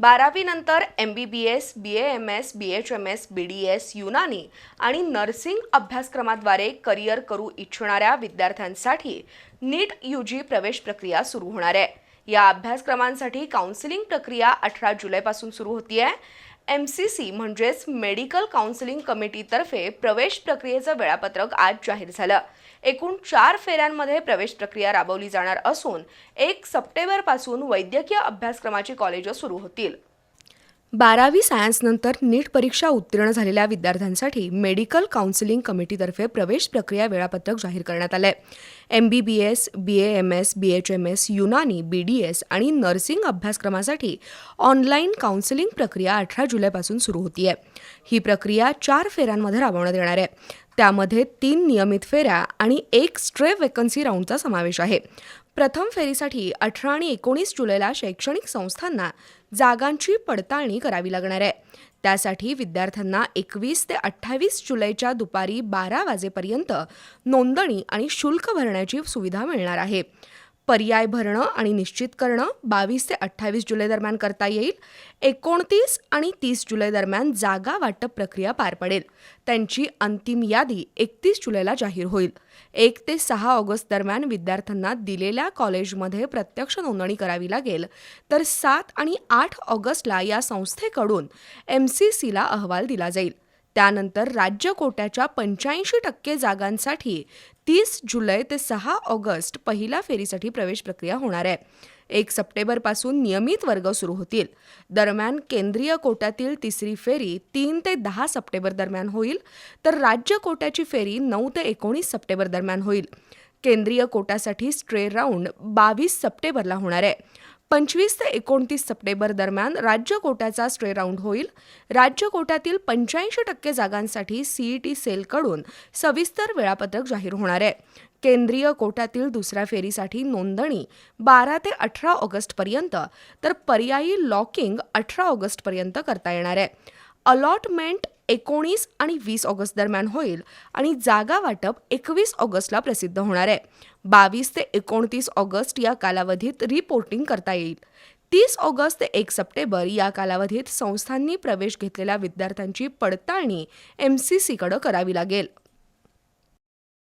बारावीनंतर M B B S B A M S B H M S B D S Unani आणि nursing अभ्यासक्रमाद्वारे career करू इच्छिणाऱ्या विद्यार्थ्यांसाठी NEET U जी प्रवेश प्रक्रिया सुरू होणार आहे. या अभ्यासक्रमांसाठी काउन्सिलिंग प्रक्रिया अठरा जुलैपासून सुरू होती आहे एम सी सी म्हणजेच मेडिकल काउन्सिलिंग कमिटीतर्फे प्रवेश प्रक्रियेचं वेळापत्रक आज जाहीर झालं. एकूण चार फेऱ्यांमध्ये प्रवेश प्रक्रिया राबवली जाणार असून एक सप्टेंबरपासून वैद्यकीय अभ्यासक्रमाची कॉलेजं सुरू होतील. बारावी सायन्सनंतर नीट परीक्षा उत्तीर्ण झालेल्या विद्यार्थ्यांसाठी मेडिकल काउन्सिलिंग कमिटीतर्फे प्रवेश प्रक्रिया वेळापत्रक जाहीर करण्यात आलं आहे M B B S B A M S B H M S Unani B D S आणि नर्सिंग अभ्यासक्रमासाठी ऑनलाईन काउन्सिलिंग प्रक्रिया अठरा जुलैपासून सुरू होती आहे ही प्रक्रिया चार फेऱ्यांमध्ये राबवण्यात येणार आहे. त्यामध्ये तीन नियमित फेऱ्या आणि एक स्ट्रे वेकन्सी राऊंडचा समावेश आहे. प्रथम फेरीसाठी अठरा आणि एकोणीस जुलैला शैक्षणिक संस्थांना जागांची पडताळणी करावी लागणार आहे. त्यासाठी विद्यार्थ्यांना एकवीस ते अठ्ठावीस जुलैच्या दुपारी बारा वाजेपर्यंत नोंदणी आणि शुल्क भरण्याची सुविधा मिळणार आहे. पर्याय भरणं आणि निश्चित करणं बावीस ते अठ्ठावीस जुलै दरम्यान करता येईल. एकोणतीस आणि तीस जुलै दरम्यान जागा वाटप प्रक्रिया पार पडेल. त्यांची अंतिम यादी एकतीस जुलैला जाहीर होईल. एक ते सहा ऑगस्ट दरम्यान विद्यार्थ्यांना दिलेल्या कॉलेजमध्ये प्रत्यक्ष नोंदणी करावी लागेल. तर सात आणि आठ ऑगस्टला या संस्थेकडून एम सी सीला अहवाल दिला जाईल. त्यानंतर राज्य कोट्याच्या पंच्याऐंशी टक्के जागांसाठी तीस जुलै ते सहा ऑगस्ट पहिल्या फेरीसाठी प्रवेश प्रक्रिया होणार आहे. एक सप्टेंबरपासून नियमित वर्ग सुरू होतील. दरम्यान केंद्रीय कोट्यातील तिसरी फेरी तीन ते दहा सप्टेंबर दरम्यान होईल तर राज्य कोट्याची फेरी नऊ ते एकोणीस सप्टेंबर दरम्यान होईल. केंद्रीय कोट्यासाठी स्ट्रे राऊंड बावीस सप्टेंबरला होणार आहे. पंचवीस ते एकोणतीस सप्टेंबर दरम्यान राज्य कोट्याचा स्ट्रे राऊंड होईल. राज्य कोट्यातील पंच्याऐंशी टक्के जागांसाठी सीईटी सेलकडून सविस्तर वेळापत्रक जाहीर होणार आहे. केंद्रीय कोट्यातील दुसऱ्या फेरीसाठी नोंदणी बारा ते अठरा ऑगस्टपर्यंत तर पर्यायी लॉकिंग अठरा ऑगस्टपर्यंत करता येणार आहे. अलॉटमेंट एकोणीस आणि वीस ऑगस्ट दरम्यान होईल आणि जागा वाटप एकवीस ऑगस्टला प्रसिद्ध होणार आहे. बावीस ते एकोणतीस ऑगस्ट या कालावधीत रिपोर्टिंग करता येईल. तीस ऑगस्ट ते एक सप्टेंबर या कालावधीत संस्थांनी प्रवेश घेतलेल्या विद्यार्थ्यांची पडताळणी एम सी सीकडं करावी लागेल.